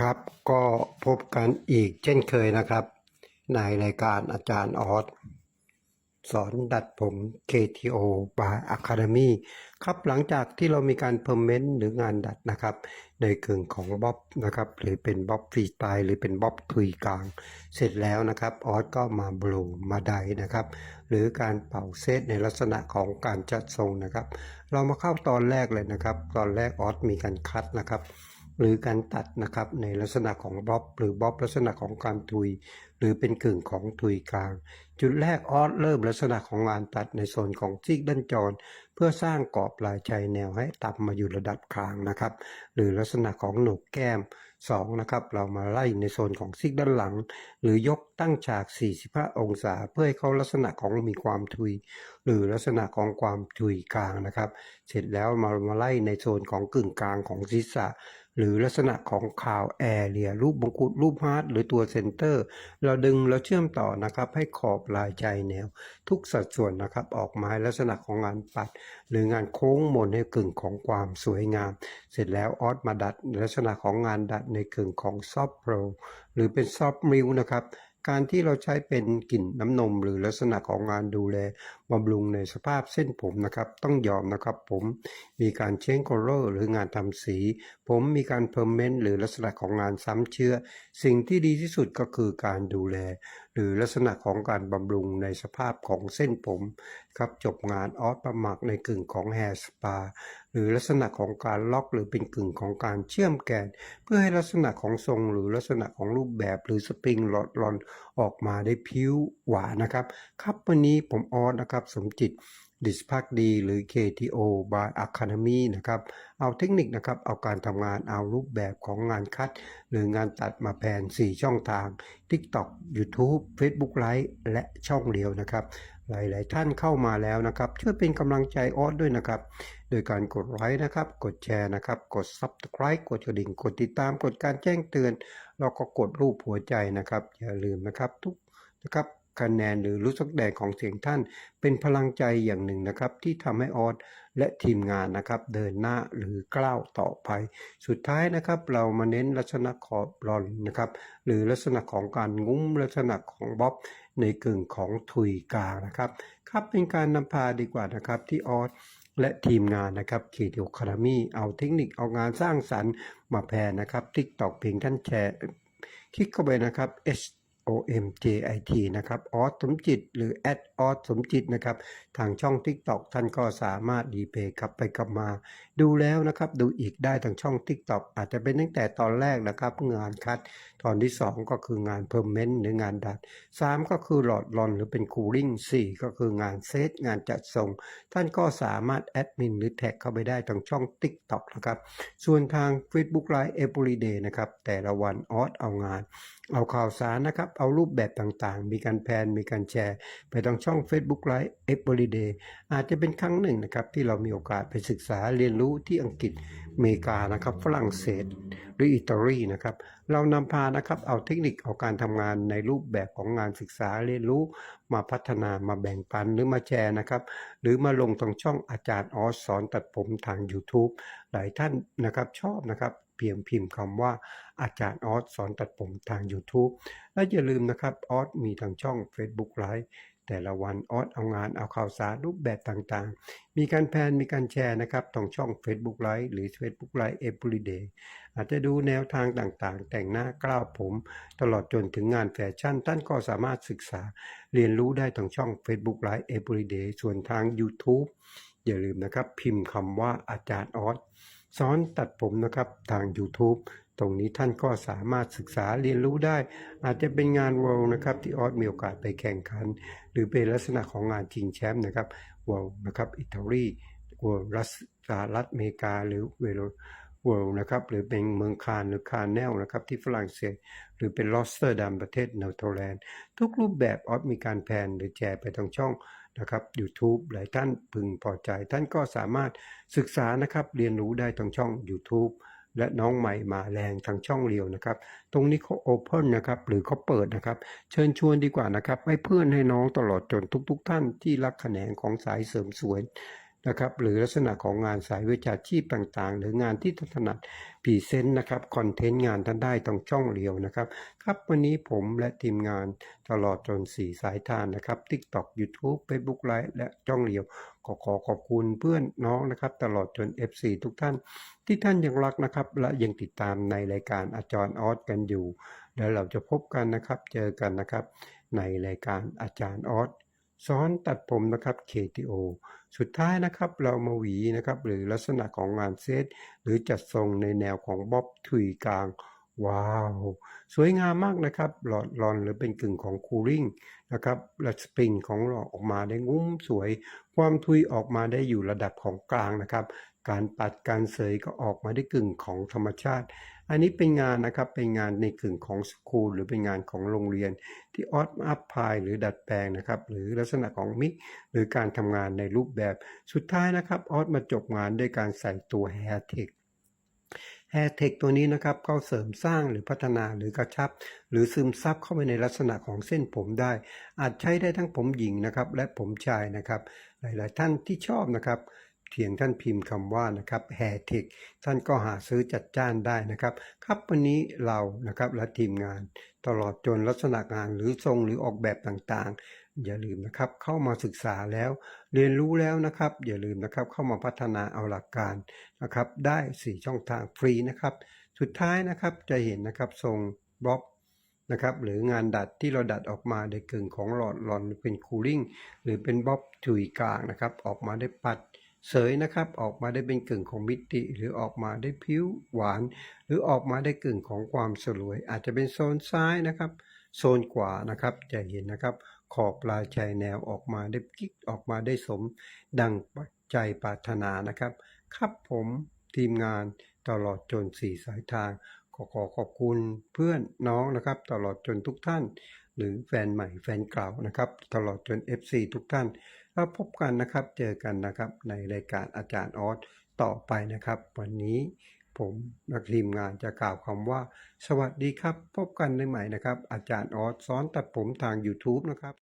ครับก็พบกันอีกเช่นเคยนะครับ ในรายการอาจารย์ออสสอนดัดผม KTO by Academy ครับหลังจากที่เรามีการเพอร์เมนต์หรืองานดัดนะครับ ในเกึ่งของบ๊อบนะครับหรือเป็นบ๊อบฟรีสไตล์หรือเป็นบ๊อบทุยกลาง เสร็จแล้วนะครับออสก็มาบลูมาไดนะครับ หรือการเป่าเซตในลักษณะของการจัดทรงนะครับ เรามาเข้าตอนแรกเลยนะครับ ตอนแรกออสมีการคัดนะครับ หรือการตัดนะครับในลักษณะของบ๊อบหรือบ๊อบลักษณะของการทุย หรือเป็นกึ่งของทุยกลาง จุดแรกออสเริ่มลักษณะของงานตัดในโซนของซีกด้านจร เพื่อสร้างกรอบลายชายแนวให้ต่ำมาอยู่ระดับคางนะครับ หรือลักษณะของโหนกแก้ม 2 นะครับเรามาไล่ในโซนของซีกด้านหลัง หรือยกตั้งฉาก 45 องศา เพื่อให้เขาลักษณะของมีความทุย หรือลักษณะของความทุยกลางนะครับ เสร็จแล้วมามาไล่ในโซนของกึ่งกลางของศีรษะ หรือลักษณะของคาวแอร์เรียรูปมงกุฎรูปฮาร์ดหรือตัวเซนเตอร์ เราดึงเราเชื่อมต่อนะครับให้ขอบลายใจแนว ทุกสัดส่วนนะครับออกมาลักษณะของงานปัด หรืองานโค้งมนให้กึ่งของความสวยงาม เสร็จแล้วออสมาดัดลักษณะของงานดัดในกึ่งของซอฟโปรหรือเป็นซอฟมิลนะครับการที่เราใช้เป็นกลิ่นน้ำนมหรือลักษณะของงานดูแล บำรุงในสภาพเส้นผมนะครับ ต้องยอมนะครับผมมีการเชนโคลเลอร์หรืองานทำสี ผมมีการเพอร์เมนต์หรือลักษณะของงานซ้ำเชื้อ สิ่งที่ดีที่สุดก็คือการดูแล หรือลักษณะของการบำรุงในสภาพของเส้นผมครับจบงานออสประหมักในกึ่งของแฮร์สปาหรือลักษณะของการล็อกหรือเป็นกึ่งของการเชื่อมแกน เพื่อให้ลักษณะของทรงหรือลักษณะของรูปแบบหรือสปริงหลอดลอนออกมาได้ผิวหวานนะครับ ครับวันนี้ผมออสนะครับสมจิตดิสพักดีหรือ KTO by Academy นะครับเอาเทคนิคนะครับเอาการทำงานเอารูปแบบของงานคัด หรืองานตัดมาแผน 4 ช่องทาง TikTok YouTube Facebook Live และช่องเดียวนะครับ หลาย ๆ ท่านเข้ามาแล้วนะครับช่วยเป็นกำลังใจออสด้วยนะครับ โดยการกดไลค์นะครับ กดแชร์นะครับ กด Subscribe กดกระดิ่ง กดติดตามกดการแจ้งเตือน แล้วก็กดรูปหัวใจนะครับอย่าลืมนะครับทุกนะครับ คะแนนหรือรู้สึกแดงของเสียงท่าน เป็นพลังใจอย่างหนึ่งนะครับ ที่ทำให้ออสและทีมงานนะครับเดินหน้าหรือก้าวต่อไป สุดท้ายนะครับเรามาเน้นลักษณะขอบบอลนะครับหรือลักษณะของการงุ้มลักษณะของบ๊อบในกึ่งของทุยกลางนะครับครับเป็นการนำพาดีกว่านะครับที่ออสและทีมงานนะครับคีดโอคารามีเอาเทคนิคเอางานสร้างสรรค์มาแพร่นะครับ TikTok เพียงท่านแชร์คลิกเข้าไปนะครับ H O M J I T นะครับออสสมจิต หรือ at ออสสมจิตนะครับ ทางช่อง TikTok ท่านก็สามารถดีเพย์กลับไปกลับมา ดูแล้วนะครับ ดูอีกได้ทางช่อง TikTok อาจจะเป็นตั้งแต่ตอนแรกนะครับ งานคัด ตอนที่ 2 ก็คืองานเพอร์เมนต์หรืองานดัด 3 ก็คือหลอดลอนหรือเป็นคูลิ่ง4 ก็คืองานเซตงานจัดส่ง ท่านก็สามารถแอดมินหรือแท็กเข้าไปได้ทางช่อง TikTok นะครับส่วนทาง Facebook Live Everyday นะครับแต่ละวันออสเอางาน เอาข่าวสารนะครับเอารูปแบบต่างๆ มีการแพนมีการแชร์ ไปทางช่อง Facebook Live Everyday อาจจะเป็นครั้งหนึ่งนะครับที่เรามีโอกาสไปศึกษาเรียนรู้ที่อังกฤษอเมริกานะครับฝรั่งเศส หรืออิตาลีนะครับ เรานำพานะครับเอาเทคนิคเอาการทำงานในรูปแบบของงานศึกษาเรียนรู้มาพัฒนามาแบ่งปันหรือมาแชร์นะครับ หรือมาลงทางช่องอาจารย์ออสสอนตัดผมทาง YouTube หลายท่านนะครับชอบนะครับเพียงพิมพ์คำว่าอาจารย์ออสสอนตัดผมทาง YouTube และอย่าลืมนะครับออสมีทางช่อง Facebook Live แต่ละวันออสเอางานเอาข่าวสารรูปแบบต่างๆ มีการแพนมีการแชร์นะครับทางช่อง Facebook Live หรือ Facebook Live Everyday อาจจะดูแนวทางต่างๆ แต่งหน้ากล้าวผม ตลอดจนถึงงานแฟชั่น ท่านก็สามารถศึกษาเรียนรู้ได้ทางช่อง Facebook Live Everyday ส่วนทาง YouTube อย่าลืมนะครับ พิมพ์คำว่าอาจารย์ออสสอนตัดผมนะครับทาง YouTube ตรงนี้ท่านก็สามารถศึกษาเรียนรู้ได้ อาจจะเป็นงาน World นะครับที่ออสมีโอกาสไปแข่งขัน หรือเป็นลักษณะของงานชิงแชมป์นะครับ World นะครับอิตาลี World รัสสหรัฐอเมริกาหรือเวโร World นะครับหรือเป็นเมืองคานหรือคานแนลนะครับที่ฝรั่งเศส หรือเป็นลอสเตอร์ดัมประเทศเนเธอร์แลนด์ ทุกรูปแบบออสมีการแพนหรือแชร์ไปทางช่องนะครับ YouTube หลายท่านพึงพอใจ ท่านก็สามารถศึกษานะครับเรียนรู้ได้ทางช่อง YouTube และน้องใหม่มาแรงทางช่องเรียวนะครับ ตรงนี้เขาโอเพนนะครับหรือเขาเปิดนะครับ เชิญชวนดีกว่านะครับ ให้เพื่อนให้น้องตลอดจนทุกๆทท่านที่รักแขนงของสายเสริมสวย นะครับหรือลักษณะของงานสายวิชาชีพต่างๆ หรืองานที่ถนัดพรีเซนต์นะครับคอนเทนต์งานท่านได้ตรงช่องเรียวนะครับครับวันนี้ผมและทีมงานตลอดจนสี่สายทานนะครับ TikTok YouTube Facebook Live และช่องเรียวขอขอขอบคุณเพื่อนน้องนะครับ ตลอดจน FC ทุกท่าน ที่ท่านยังรักนะครับ และยังติดตามในรายการอาจารย์ออสกันอยู่ แล้วเราจะพบกันนะครับ เจอกันนะครับ ในรายการอาจารย์ออส สอนตัดผมนะครับ KTO สุดท้ายนะครับเรามาหวีนะครับหรือลักษณะของงานเซตหรือจัดทรงในแนวของบ๊อบถุยกลาง ว้าว สวยงามมากนะครับหลอดรอนหรือเป็นกึ่งของคูลิ่งนะครับและสปริงของหลอดออกมาได้งุ้มสวย ความทุยออกมาได้อยู่ระดับของกลางนะครับ การปัดการเสยก็ออกมาได้กึ่งของธรรมชาติ อันนี้เป็นงานนะครับเป็นงานในกึ่งของสคูลหรือเป็นงานของโรงเรียน ที่ออสอัพพายหรือดัดแปลงนะครับหรือลักษณะของมิกหรือการทำงานในรูปแบบสุดท้ายนะครับออสมาจบงานด้วยการใส่ตัว Hair Tech Hair Tech ตัวนี้นะครับก็เสริมสร้างหรือพัฒนาหรือกระชับ หรือซึมซับเข้าไปในลักษณะของเส้นผมได้ อาจใช้ได้ทั้งผมหญิงนะครับและผมชายนะครับ หลายๆท่านที่ชอบนะครับ เพียงท่านพิมพ์คำว่านะครับ Hair Tech ท่านก็หาซื้อจัดจ้านได้นะครับ ครับวันนี้เรานะครับและทีมงานตลอดจนลักษณะงานหรือทรงหรือออกแบบต่างๆ อย่าลืมนะครับเข้ามาศึกษาแล้ว เรียนรู้แล้วนะครับ อย่าลืมนะครับเข้ามาพัฒนาเอาหลักการนะครับ ได้ 4 ช่องทางฟรีนะครับ สุดท้ายนะครับจะเห็นนะครับทรงบล็อกนะครับหรืองานดัดที่เราดัดออกมาในกึ่งของหลอดหลอนเป็นคูลิ่งหรือเป็นบ๊อบถุยกลางนะครับ ออกมาได้ปัด เสยนะครับ ออกมาได้เป็นกึ่งของมิติ หรือออกมาได้ผิวหวาน หรือออกมาได้กึ่งของความสลวย อาจจะเป็นโซนซ้ายนะครับ โซนขวานะครับจะเห็นนะครับ ขอบปลายชายแนวออกมาได้กิ๊กออกมาได้สม ดังใจปรารถนานะครับ ครับผมทีมงานตลอดจนสี่สายทาง ขอขอขอบคุณเพื่อนน้องนะครับ ตลอดจนทุกท่าน หรือแฟนใหม่แฟนเก่านะครับ ตลอดจน FC ทุกท่านแล้วพบกันนะครับ เจอกันนะครับในรายการอาจารย์ออสต่อไปนะครับ วันนี้ผมนักทีมงานจะกล่าวคำว่า สวัสดีครับ พบกันในใหม่นะครับ อาจารย์ออสสอนตัดผมทาง YouTube นะครับ